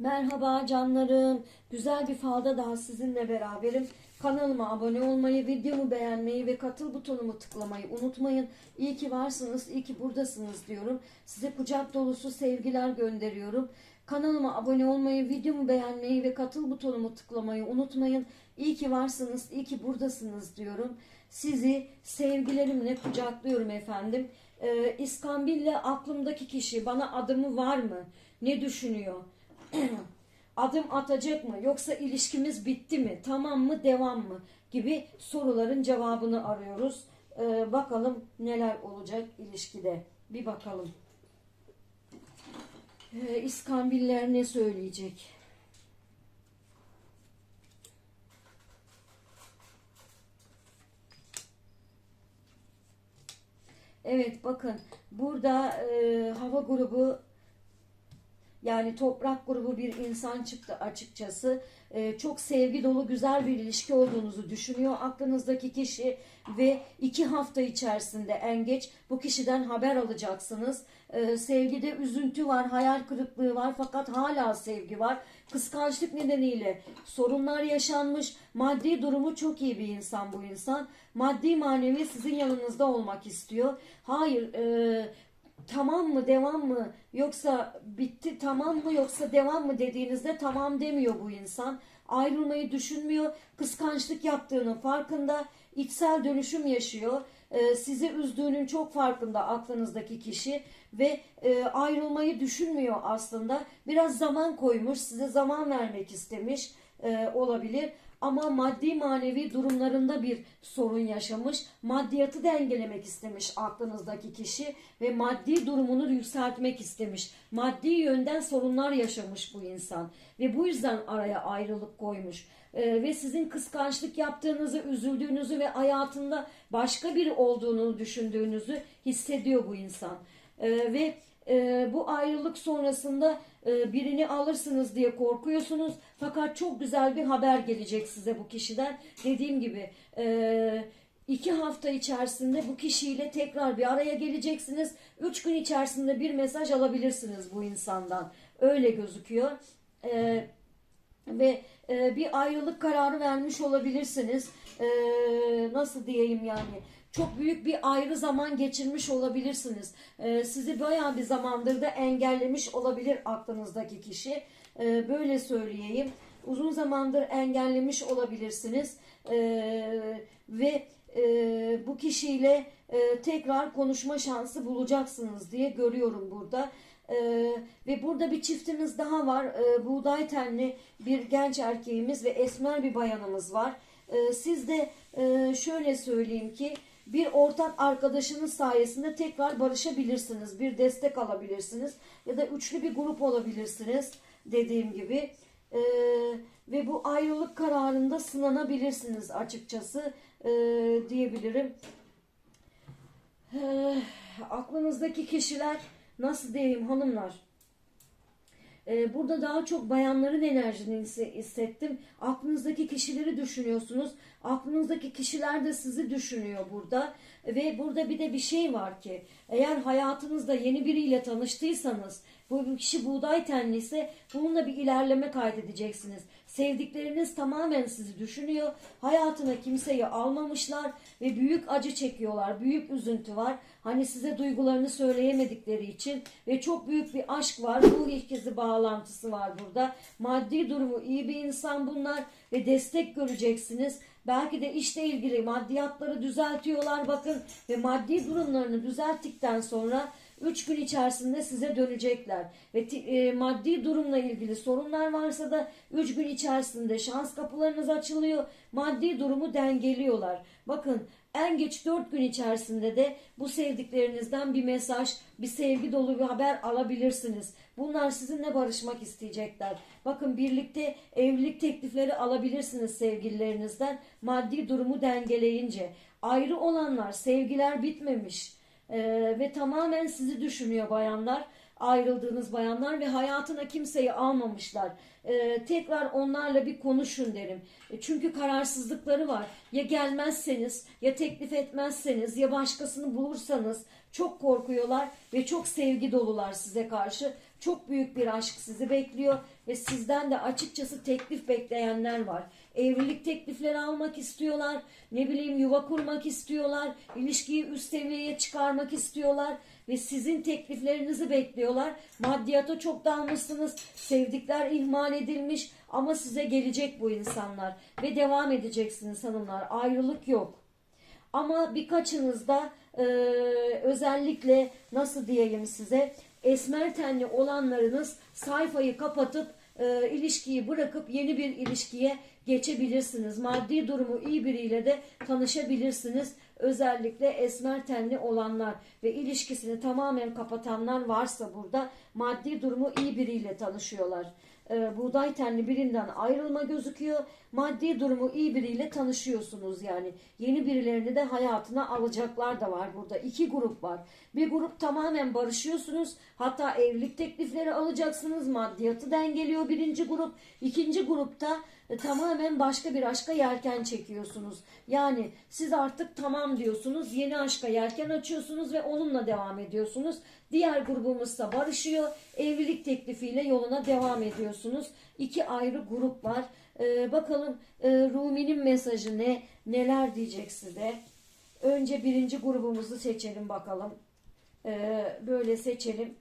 Merhaba canlarım. Güzel bir falda daha sizinle beraberim. Kanalıma abone olmayı, videomu beğenmeyi ve katıl butonumu tıklamayı unutmayın. İyi ki varsınız, iyi ki buradasınız diyorum. Size kucak dolusu sevgiler gönderiyorum. Kanalıma abone olmayı, videomu beğenmeyi ve katıl butonumu tıklamayı unutmayın. İyi ki varsınız, iyi ki buradasınız diyorum. Sizi sevgilerimle kucaklıyorum efendim. Ee, İskambil'le aklımdaki kişi bana adımı var mı? Ne düşünüyor? adım atacak mı yoksa ilişkimiz bitti mi tamam mı devam mı gibi soruların cevabını arıyoruz. Ee, bakalım neler olacak ilişkide bir bakalım. Ee, İskambiller ne söyleyecek? Evet bakın burada e, hava grubu yani toprak grubu bir insan çıktı açıkçası. Ee, çok sevgi dolu güzel bir ilişki olduğunuzu düşünüyor aklınızdaki kişi ve iki hafta içerisinde en geç bu kişiden haber alacaksınız. Ee, sevgide üzüntü var, hayal kırıklığı var fakat hala sevgi var. Kıskançlık nedeniyle sorunlar yaşanmış. Maddi durumu çok iyi bir insan bu insan. Maddi manevi sizin yanınızda olmak istiyor. Hayır, e, tamam mı devam mı yoksa bitti tamam mı yoksa devam mı dediğinizde tamam demiyor bu insan. Ayrılmayı düşünmüyor. Kıskançlık yaptığının farkında. içsel dönüşüm yaşıyor. Ee, sizi üzdüğünün çok farkında aklınızdaki kişi ve e, ayrılmayı düşünmüyor aslında. Biraz zaman koymuş, size zaman vermek istemiş e, olabilir ama maddi manevi durumlarında bir sorun yaşamış. Maddiyatı dengelemek istemiş aklınızdaki kişi ve maddi durumunu yükseltmek istemiş. Maddi yönden sorunlar yaşamış bu insan ve bu yüzden araya ayrılık koymuş. Ee, ve sizin kıskançlık yaptığınızı, üzüldüğünüzü ve hayatında başka biri olduğunu düşündüğünüzü hissediyor bu insan. Ee, ve e, bu ayrılık sonrasında e, birini alırsınız diye korkuyorsunuz. Fakat çok güzel bir haber gelecek size bu kişiden. Dediğim gibi e, iki hafta içerisinde bu kişiyle tekrar bir araya geleceksiniz. Üç gün içerisinde bir mesaj alabilirsiniz bu insandan. Öyle gözüküyor. E, ve e, bir ayrılık kararı vermiş olabilirsiniz. E, nasıl diyeyim yani? Çok büyük bir ayrı zaman geçirmiş olabilirsiniz. E, sizi bayağı bir zamandır da engellemiş olabilir aklınızdaki kişi. E, böyle söyleyeyim. Uzun zamandır engellemiş olabilirsiniz. E, ve e, bu kişiyle e, tekrar konuşma şansı bulacaksınız diye görüyorum burada. Ee, ve burada bir çiftimiz daha var. Ee, buğday tenli bir genç erkeğimiz ve esmer bir bayanımız var. Ee, siz de e, şöyle söyleyeyim ki bir ortak arkadaşınız sayesinde tekrar barışabilirsiniz. Bir destek alabilirsiniz. Ya da üçlü bir grup olabilirsiniz dediğim gibi. Ee, ve bu ayrılık kararında sınanabilirsiniz açıkçası e, diyebilirim. Ee, aklınızdaki kişiler nasıl diyeyim hanımlar? Ee, burada daha çok bayanların enerjini hisse- hissettim. Aklınızdaki kişileri düşünüyorsunuz. Aklınızdaki kişiler de sizi düşünüyor burada. Ve burada bir de bir şey var ki eğer hayatınızda yeni biriyle tanıştıysanız bu kişi buğday tenli ise bununla bir ilerleme kaydedeceksiniz. Sevdikleriniz tamamen sizi düşünüyor. Hayatına kimseyi almamışlar ve büyük acı çekiyorlar. Büyük üzüntü var. Hani size duygularını söyleyemedikleri için ve çok büyük bir aşk var. Ruh ikizi bağlantısı var burada. Maddi durumu iyi bir insan bunlar ve destek göreceksiniz. Belki de işle ilgili maddiyatları düzeltiyorlar bakın ve maddi durumlarını düzelttikten sonra 3 gün içerisinde size dönecekler. Ve e, maddi durumla ilgili sorunlar varsa da 3 gün içerisinde şans kapılarınız açılıyor. Maddi durumu dengeliyorlar. Bakın en geç 4 gün içerisinde de bu sevdiklerinizden bir mesaj, bir sevgi dolu bir haber alabilirsiniz. Bunlar sizinle barışmak isteyecekler. Bakın birlikte evlilik teklifleri alabilirsiniz sevgililerinizden. Maddi durumu dengeleyince. Ayrı olanlar, sevgiler bitmemiş. Ee, ve tamamen sizi düşünüyor bayanlar ayrıldığınız bayanlar ve hayatına kimseyi almamışlar. Ee, tekrar onlarla bir konuşun derim. E, çünkü kararsızlıkları var. Ya gelmezseniz, ya teklif etmezseniz, ya başkasını bulursanız çok korkuyorlar ve çok sevgi dolular size karşı. Çok büyük bir aşk sizi bekliyor ve sizden de açıkçası teklif bekleyenler var. Evlilik teklifleri almak istiyorlar. Ne bileyim yuva kurmak istiyorlar. ilişkiyi üst seviyeye çıkarmak istiyorlar ve sizin tekliflerinizi bekliyorlar. Maddiyata çok dalmışsınız. Sevdikler ihmal edilmiş ama size gelecek bu insanlar ve devam edeceksiniz hanımlar. Ayrılık yok. Ama birkaçınızda e, özellikle nasıl diyeyim size esmer tenli olanlarınız sayfayı kapatıp e, ilişkiyi bırakıp yeni bir ilişkiye geçebilirsiniz. Maddi durumu iyi biriyle de tanışabilirsiniz. Özellikle esmer tenli olanlar ve ilişkisini tamamen kapatanlar varsa burada maddi durumu iyi biriyle tanışıyorlar. E, buğday tenli birinden ayrılma gözüküyor. Maddi durumu iyi biriyle tanışıyorsunuz yani. Yeni birilerini de hayatına alacaklar da var burada. İki grup var. Bir grup tamamen barışıyorsunuz. Hatta evlilik teklifleri alacaksınız. Maddiyatı dengeliyor birinci grup. İkinci grupta tamamen başka bir aşka yelken çekiyorsunuz. Yani siz artık tamam diyorsunuz. Yeni aşka yelken açıyorsunuz ve onunla devam ediyorsunuz. Diğer grubumuzsa barışıyor. Evlilik teklifiyle yoluna devam ediyorsunuz. İki ayrı grup var. Ee, bakalım e, Rumi'nin mesajı ne? Neler diyecek size? Önce birinci grubumuzu seçelim bakalım. Ee, böyle seçelim.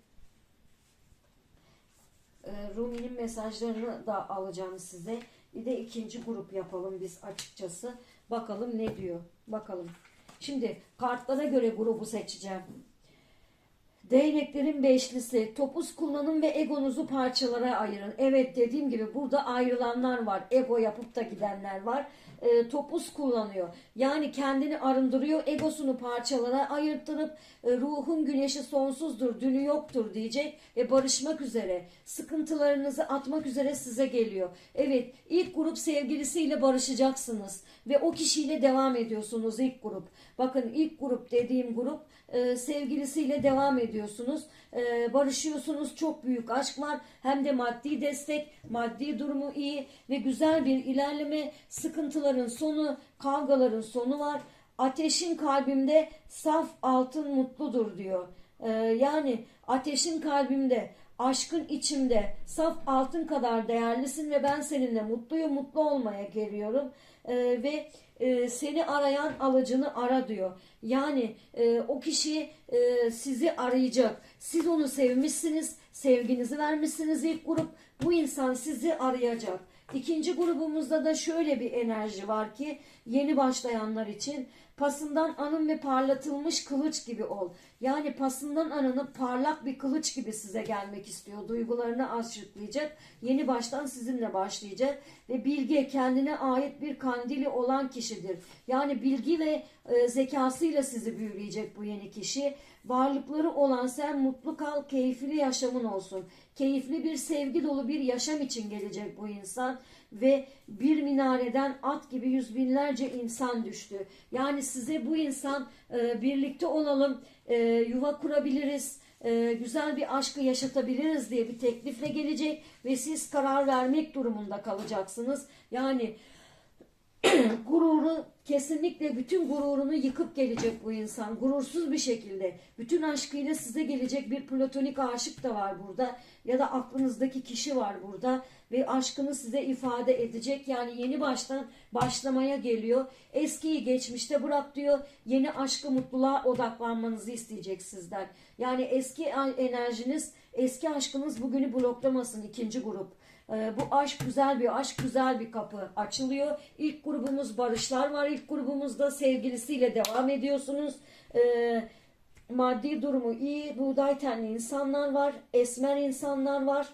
Ee, Rumi'nin mesajlarını da alacağım size. Bir de ikinci grup yapalım biz açıkçası. Bakalım ne diyor. Bakalım. Şimdi kartlara göre grubu seçeceğim. Değneklerin beşlisi. Topuz kullanın ve egonuzu parçalara ayırın. Evet dediğim gibi burada ayrılanlar var. Ego yapıp da gidenler var. E, topuz kullanıyor. Yani kendini arındırıyor. Egosunu parçalara ayırttırıp e, ruhun güneşi sonsuzdur, dünü yoktur diyecek ve barışmak üzere. Sıkıntılarınızı atmak üzere size geliyor. Evet ilk grup sevgilisiyle barışacaksınız ve o kişiyle devam ediyorsunuz ilk grup. Bakın ilk grup dediğim grup e, sevgilisiyle devam ediyorsunuz. E, barışıyorsunuz. Çok büyük aşk var. Hem de maddi destek, maddi durumu iyi ve güzel bir ilerleme. Sıkıntıların sonu, kavgaların sonu var. Ateşin kalbimde saf altın mutludur diyor. E, yani ateşin kalbimde, aşkın içimde saf altın kadar değerlisin ve ben seninle mutluyum, mutlu olmaya geliyorum. E, ve e, seni arayan alıcını ara diyor. Yani e, o kişi e, sizi arayacak. Siz onu sevmişsiniz, sevginizi vermişsiniz ilk grup. Bu insan sizi arayacak. İkinci grubumuzda da şöyle bir enerji var ki yeni başlayanlar için pasından anın ve parlatılmış kılıç gibi ol. Yani pasından anınıp parlak bir kılıç gibi size gelmek istiyor. Duygularını açıklayacak. Yeni baştan sizinle başlayacak. Ve bilgi kendine ait bir kandili olan kişidir. Yani bilgi ve e, zekasıyla sizi büyüleyecek bu yeni kişi. Varlıkları olan sen mutlu kal, keyifli yaşamın olsun. Keyifli bir sevgi dolu bir yaşam için gelecek bu insan ve bir minareden at gibi yüz binlerce insan düştü. Yani size bu insan e, birlikte olalım, e, yuva kurabiliriz, e, güzel bir aşkı yaşatabiliriz diye bir teklifle gelecek ve siz karar vermek durumunda kalacaksınız. Yani gururu kesinlikle bütün gururunu yıkıp gelecek bu insan. Gurursuz bir şekilde. Bütün aşkıyla size gelecek bir platonik aşık da var burada. Ya da aklınızdaki kişi var burada. Ve aşkını size ifade edecek. Yani yeni baştan başlamaya geliyor. Eskiyi geçmişte bırak diyor. Yeni aşkı mutluluğa odaklanmanızı isteyecek sizden. Yani eski enerjiniz, eski aşkınız bugünü bloklamasın ikinci grup. Ee, bu aşk güzel bir aşk, güzel bir kapı açılıyor. İlk grubumuz barışlar var. İlk grubumuzda sevgilisiyle devam ediyorsunuz. Ee, maddi durumu iyi, buğday tenli insanlar var, esmer insanlar var.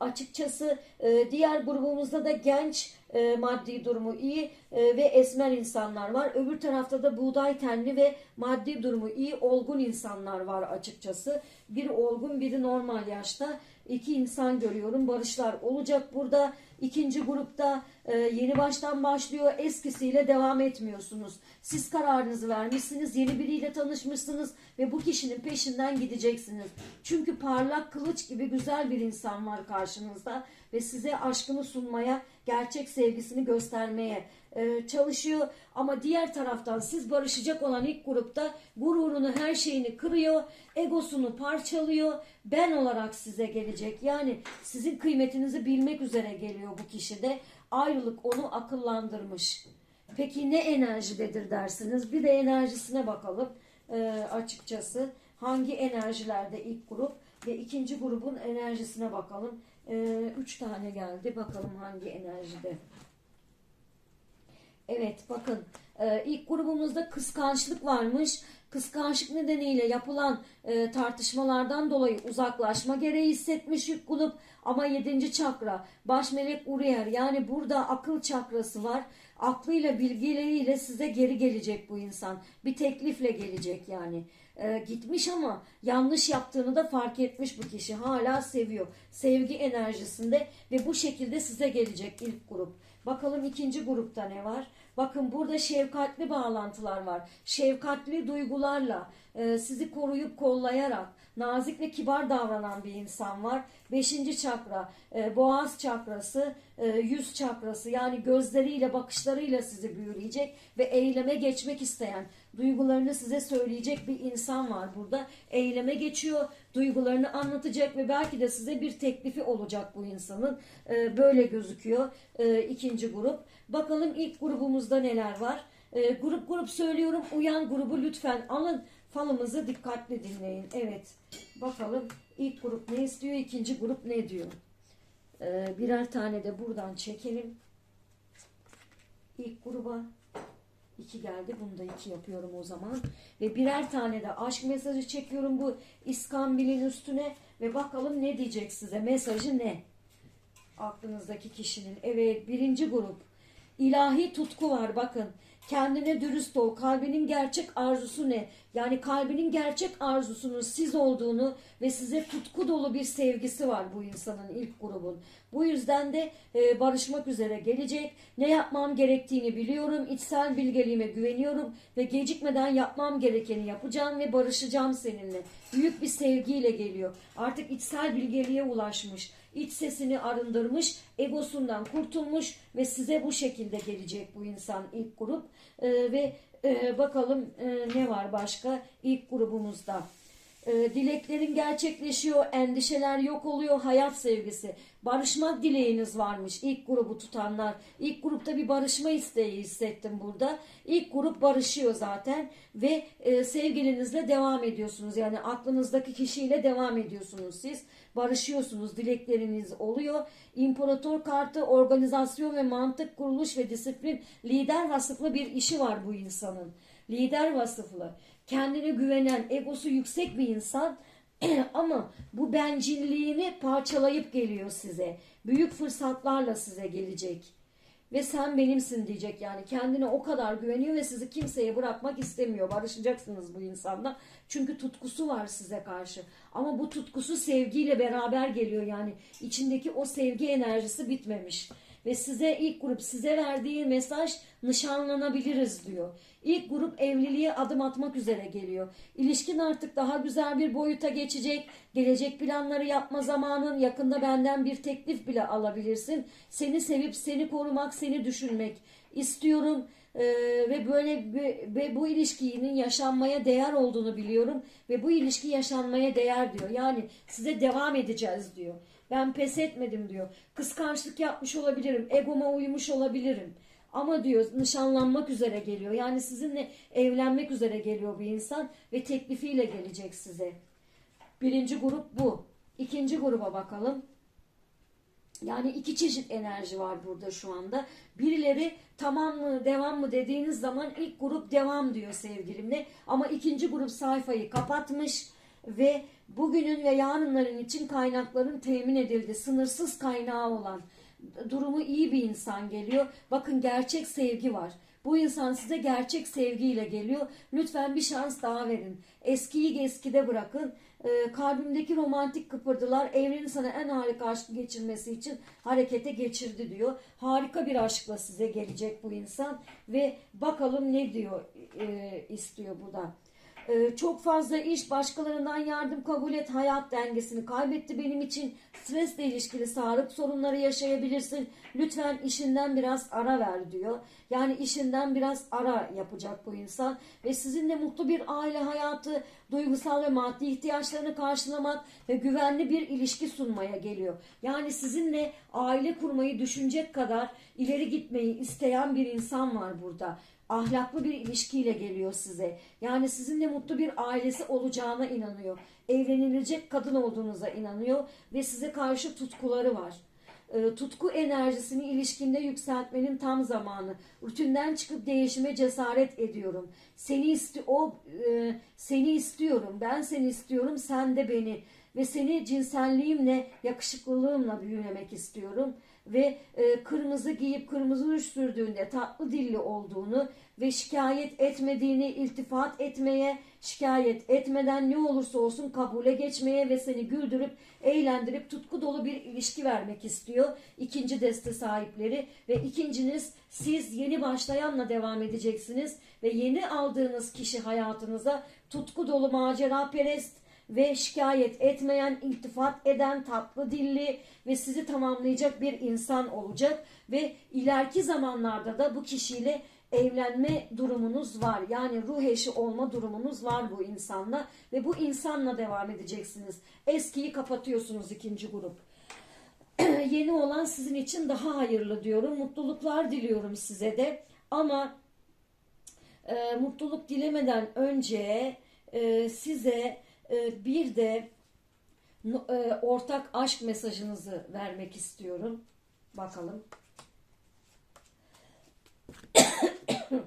Açıkçası e, diğer grubumuzda da genç e, maddi durumu iyi e, ve esmer insanlar var. Öbür tarafta da buğday tenli ve maddi durumu iyi olgun insanlar var açıkçası. Biri olgun biri normal yaşta. İki insan görüyorum. Barışlar olacak burada. İkinci grupta e, yeni baştan başlıyor. Eskisiyle devam etmiyorsunuz. Siz kararınızı vermişsiniz. Yeni biriyle tanışmışsınız ve bu kişinin peşinden gideceksiniz. Çünkü parlak kılıç gibi güzel bir insan var karşınızda ve size aşkını sunmaya, gerçek sevgisini göstermeye e, çalışıyor ama diğer taraftan siz barışacak olan ilk grupta gururunu her şeyini kırıyor, egosunu parçalıyor, ben olarak size gelecek. Yani sizin kıymetinizi bilmek üzere geliyor bu kişi de. Ayrılık onu akıllandırmış. Peki ne enerjidedir dersiniz? Bir de enerjisine bakalım e, açıkçası. Hangi enerjilerde ilk grup ve ikinci grubun enerjisine bakalım. E, üç tane geldi. Bakalım hangi enerjide. Evet bakın e, ilk grubumuzda kıskançlık varmış. Kıskançlık nedeniyle yapılan e, tartışmalardan dolayı uzaklaşma gereği hissetmiş ilk grup. Ama yedinci çakra baş melek Uriel yani burada akıl çakrası var. Aklıyla bilgileriyle size geri gelecek bu insan. Bir teklifle gelecek yani. E, gitmiş ama yanlış yaptığını da fark etmiş bu kişi. Hala seviyor. Sevgi enerjisinde ve bu şekilde size gelecek ilk grup. Bakalım ikinci grupta ne var? Bakın burada şefkatli bağlantılar var. Şefkatli duygularla e, sizi koruyup kollayarak nazik ve kibar davranan bir insan var. Beşinci çakra, e, boğaz çakrası, e, yüz çakrası yani gözleriyle bakışlarıyla sizi büyüleyecek ve eyleme geçmek isteyen, duygularını size söyleyecek bir insan var burada. Eyleme geçiyor, duygularını anlatacak ve belki de size bir teklifi olacak bu insanın. E, böyle gözüküyor e, ikinci grup. Bakalım ilk grubumuzda neler var? E, grup grup söylüyorum. Uyan grubu lütfen alın. Falımızı dikkatli dinleyin. Evet. Bakalım ilk grup ne istiyor? ikinci grup ne diyor? E, birer tane de buradan çekelim. İlk gruba iki geldi. Bunu da iki yapıyorum o zaman. Ve birer tane de aşk mesajı çekiyorum bu İskambil'in üstüne. Ve bakalım ne diyecek size? Mesajı ne? Aklınızdaki kişinin. Evet birinci grup. İlahi tutku var bakın. Kendine dürüst ol. Kalbinin gerçek arzusu ne? Yani kalbinin gerçek arzusunun siz olduğunu ve size tutku dolu bir sevgisi var bu insanın ilk grubun. Bu yüzden de e, barışmak üzere gelecek. Ne yapmam gerektiğini biliyorum. İçsel bilgeliğime güveniyorum ve gecikmeden yapmam gerekeni yapacağım ve barışacağım seninle. Büyük bir sevgiyle geliyor. Artık içsel bilgeliğe ulaşmış iç sesini arındırmış, egosundan kurtulmuş ve size bu şekilde gelecek bu insan ilk grup. Ee, ve e, bakalım e, ne var başka ilk grubumuzda. E, dileklerin gerçekleşiyor, endişeler yok oluyor, hayat sevgisi. Barışmak dileğiniz varmış ilk grubu tutanlar. İlk grupta bir barışma isteği hissettim burada. İlk grup barışıyor zaten ve e, sevgilinizle devam ediyorsunuz. Yani aklınızdaki kişiyle devam ediyorsunuz siz. Barışıyorsunuz, dilekleriniz oluyor. İmparator kartı organizasyon ve mantık, kuruluş ve disiplin lider vasıflı bir işi var bu insanın. Lider vasıflı kendine güvenen, egosu yüksek bir insan ama bu bencilliğini parçalayıp geliyor size. Büyük fırsatlarla size gelecek. Ve sen benimsin diyecek yani kendine o kadar güveniyor ve sizi kimseye bırakmak istemiyor. Barışacaksınız bu insanla. Çünkü tutkusu var size karşı. Ama bu tutkusu sevgiyle beraber geliyor yani içindeki o sevgi enerjisi bitmemiş. Ve size ilk grup size verdiği mesaj nişanlanabiliriz diyor. İlk grup evliliğe adım atmak üzere geliyor. İlişkin artık daha güzel bir boyuta geçecek. Gelecek planları yapma zamanın yakında benden bir teklif bile alabilirsin. Seni sevip seni korumak, seni düşünmek istiyorum. Ee, ve böyle ve bu ilişkinin yaşanmaya değer olduğunu biliyorum ve bu ilişki yaşanmaya değer diyor. Yani size devam edeceğiz diyor. Ben pes etmedim diyor. Kıskançlık yapmış olabilirim. Egoma uymuş olabilirim. Ama diyor nişanlanmak üzere geliyor. Yani sizinle evlenmek üzere geliyor bir insan ve teklifiyle gelecek size. Birinci grup bu. İkinci gruba bakalım. Yani iki çeşit enerji var burada şu anda. Birileri tamam mı devam mı dediğiniz zaman ilk grup devam diyor sevgilimle. Ama ikinci grup sayfayı kapatmış ve bugünün ve yarınların için kaynakların temin edildi. Sınırsız kaynağı olan durumu iyi bir insan geliyor. Bakın gerçek sevgi var. Bu insan size gerçek sevgiyle geliyor. Lütfen bir şans daha verin. Eskiyi eskide bırakın. Ee, kalbimdeki romantik kıpırdılar evrenin sana en harika aşkı geçirmesi için harekete geçirdi diyor. Harika bir aşkla size gelecek bu insan ve bakalım ne diyor e, istiyor burada. Ee, çok fazla iş, başkalarından yardım kabul et, hayat dengesini kaybetti benim için. Stresle ilişkili sağlık sorunları yaşayabilirsin. Lütfen işinden biraz ara ver diyor. Yani işinden biraz ara yapacak bu insan. Ve sizinle mutlu bir aile hayatı, duygusal ve maddi ihtiyaçlarını karşılamak ve güvenli bir ilişki sunmaya geliyor. Yani sizinle aile kurmayı düşünecek kadar ileri gitmeyi isteyen bir insan var burada ahlaklı bir ilişkiyle geliyor size. Yani sizinle mutlu bir ailesi olacağına inanıyor. Evlenilecek kadın olduğunuza inanıyor ve size karşı tutkuları var. E, tutku enerjisini ilişkinde yükseltmenin tam zamanı. Rutinden çıkıp değişime cesaret ediyorum. Seni isti o e, seni istiyorum. Ben seni istiyorum. Sen de beni ve seni cinselliğimle, yakışıklılığımla büyülemek istiyorum ve e, kırmızı giyip kırmızı ruj tatlı dilli olduğunu ve şikayet etmediğini, iltifat etmeye, şikayet etmeden ne olursa olsun kabule geçmeye ve seni güldürüp, eğlendirip tutku dolu bir ilişki vermek istiyor. İkinci deste sahipleri ve ikinciniz siz yeni başlayanla devam edeceksiniz ve yeni aldığınız kişi hayatınıza tutku dolu macera perest, ve şikayet etmeyen, iltifat eden, tatlı dilli ve sizi tamamlayacak bir insan olacak ve ileriki zamanlarda da bu kişiyle evlenme durumunuz var. Yani ruh eşi olma durumunuz var bu insanla ve bu insanla devam edeceksiniz. Eskiyi kapatıyorsunuz ikinci grup. Yeni olan sizin için daha hayırlı diyorum. Mutluluklar diliyorum size de. Ama e, mutluluk dilemeden önce e, size e, bir de e, ortak aşk mesajınızı vermek istiyorum. Bakalım.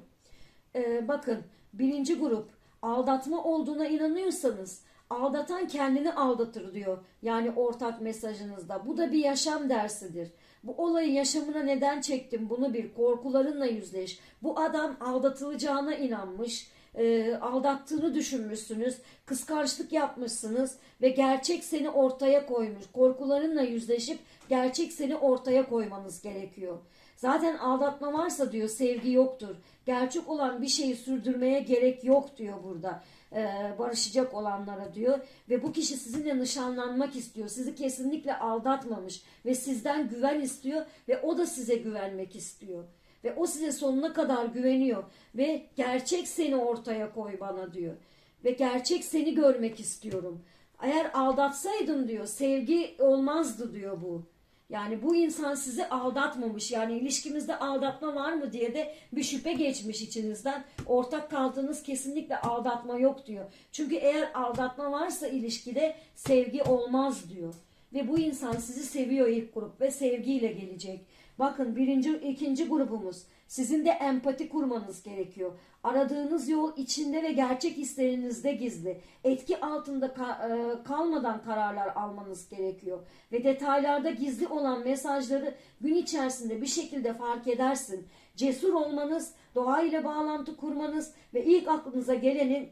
E, bakın birinci grup aldatma olduğuna inanıyorsanız aldatan kendini aldatır diyor. Yani ortak mesajınızda. Bu da bir yaşam dersidir. Bu olayı yaşamına neden çektim bunu bir korkularınla yüzleş. Bu adam aldatılacağına inanmış e, aldattığını düşünmüşsünüz, kıskançlık yapmışsınız ve gerçek seni ortaya koymuş. Korkularınla yüzleşip gerçek seni ortaya koymanız gerekiyor. Zaten aldatma varsa diyor sevgi yoktur. Gerçek olan bir şeyi sürdürmeye gerek yok diyor burada. Ee, barışacak olanlara diyor. Ve bu kişi sizinle nişanlanmak istiyor. Sizi kesinlikle aldatmamış ve sizden güven istiyor ve o da size güvenmek istiyor. Ve o size sonuna kadar güveniyor. Ve gerçek seni ortaya koy bana diyor. Ve gerçek seni görmek istiyorum. Eğer aldatsaydım diyor sevgi olmazdı diyor bu. Yani bu insan sizi aldatmamış. Yani ilişkimizde aldatma var mı diye de bir şüphe geçmiş içinizden. Ortak kaldığınız kesinlikle aldatma yok diyor. Çünkü eğer aldatma varsa ilişkide sevgi olmaz diyor. Ve bu insan sizi seviyor ilk grup ve sevgiyle gelecek. Bakın birinci, ikinci grubumuz. Sizin de empati kurmanız gerekiyor. Aradığınız yol içinde ve gerçek hislerinizde gizli. Etki altında ka- e, kalmadan kararlar almanız gerekiyor. Ve detaylarda gizli olan mesajları gün içerisinde bir şekilde fark edersin. Cesur olmanız, doğayla bağlantı kurmanız ve ilk aklınıza gelenin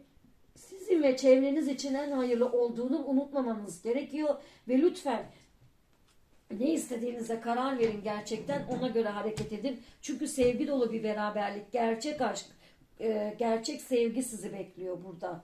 sizin ve çevreniz için en hayırlı olduğunu unutmamanız gerekiyor. Ve lütfen ne istediğinize karar verin gerçekten ona göre hareket edin. Çünkü sevgi dolu bir beraberlik, gerçek aşk, e, gerçek sevgi sizi bekliyor burada.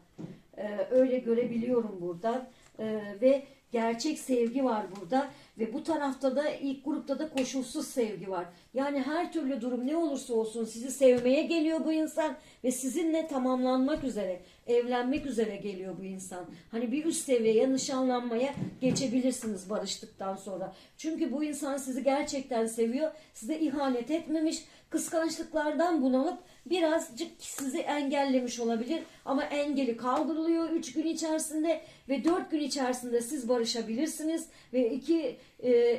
E, öyle görebiliyorum buradan. E, ve gerçek sevgi var burada ve bu tarafta da ilk grupta da koşulsuz sevgi var. Yani her türlü durum ne olursa olsun sizi sevmeye geliyor bu insan ve sizinle tamamlanmak üzere, evlenmek üzere geliyor bu insan. Hani bir üst seviyeye nişanlanmaya geçebilirsiniz barıştıktan sonra. Çünkü bu insan sizi gerçekten seviyor, size ihanet etmemiş, kıskançlıklardan bunalıp birazcık sizi engellemiş olabilir ama engeli kaldırılıyor 3 gün içerisinde ve 4 gün içerisinde siz barışabilirsiniz ve 2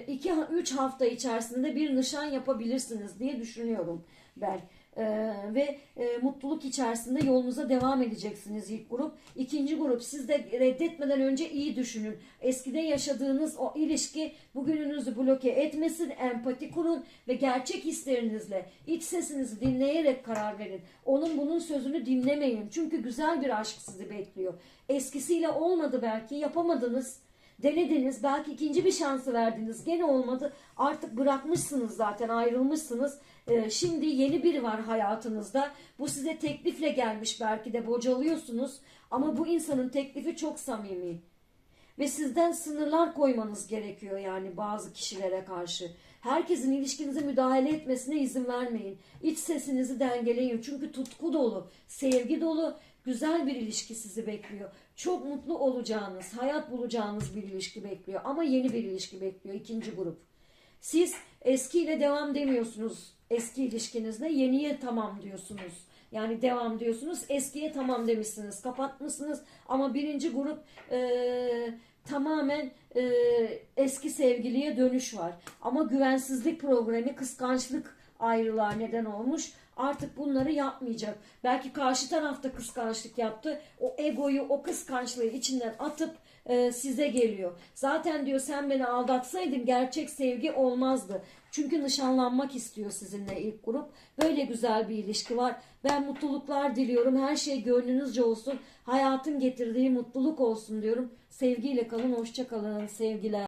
2 3 hafta içerisinde bir nişan yapabilirsiniz diye düşünüyorum ben. Ee, ve e, mutluluk içerisinde yolunuza devam edeceksiniz ilk grup. İkinci grup siz de reddetmeden önce iyi düşünün. Eskide yaşadığınız o ilişki bugününüzü bloke etmesin, empati kurun ve gerçek hislerinizle iç sesinizi dinleyerek karar verin. Onun bunun sözünü dinlemeyin. Çünkü güzel bir aşk sizi bekliyor. Eskisiyle olmadı belki yapamadınız Denediniz, belki ikinci bir şansı verdiniz. Gene olmadı. Artık bırakmışsınız zaten, ayrılmışsınız. Ee, şimdi yeni biri var hayatınızda. Bu size teklifle gelmiş belki de bocalıyorsunuz. Ama bu insanın teklifi çok samimi. Ve sizden sınırlar koymanız gerekiyor yani bazı kişilere karşı. Herkesin ilişkinize müdahale etmesine izin vermeyin. İç sesinizi dengeleyin. Çünkü tutku dolu, sevgi dolu, güzel bir ilişki sizi bekliyor. Çok mutlu olacağınız, hayat bulacağınız bir ilişki bekliyor. Ama yeni bir ilişki bekliyor ikinci grup. Siz eskiyle devam demiyorsunuz eski ilişkinizde. Yeniye tamam diyorsunuz. Yani devam diyorsunuz. Eskiye tamam demişsiniz. Kapatmışsınız. Ama birinci grup eee, tamamen eee, eski sevgiliye dönüş var. Ama güvensizlik problemi, kıskançlık ayrılığa neden olmuş. Artık bunları yapmayacak. Belki karşı tarafta kıskançlık yaptı. O egoyu, o kıskançlığı içinden atıp e, size geliyor. Zaten diyor sen beni aldatsaydın gerçek sevgi olmazdı. Çünkü nişanlanmak istiyor sizinle ilk grup. Böyle güzel bir ilişki var. Ben mutluluklar diliyorum. Her şey gönlünüzce olsun. Hayatın getirdiği mutluluk olsun diyorum. Sevgiyle kalın, hoşça kalın sevgiler.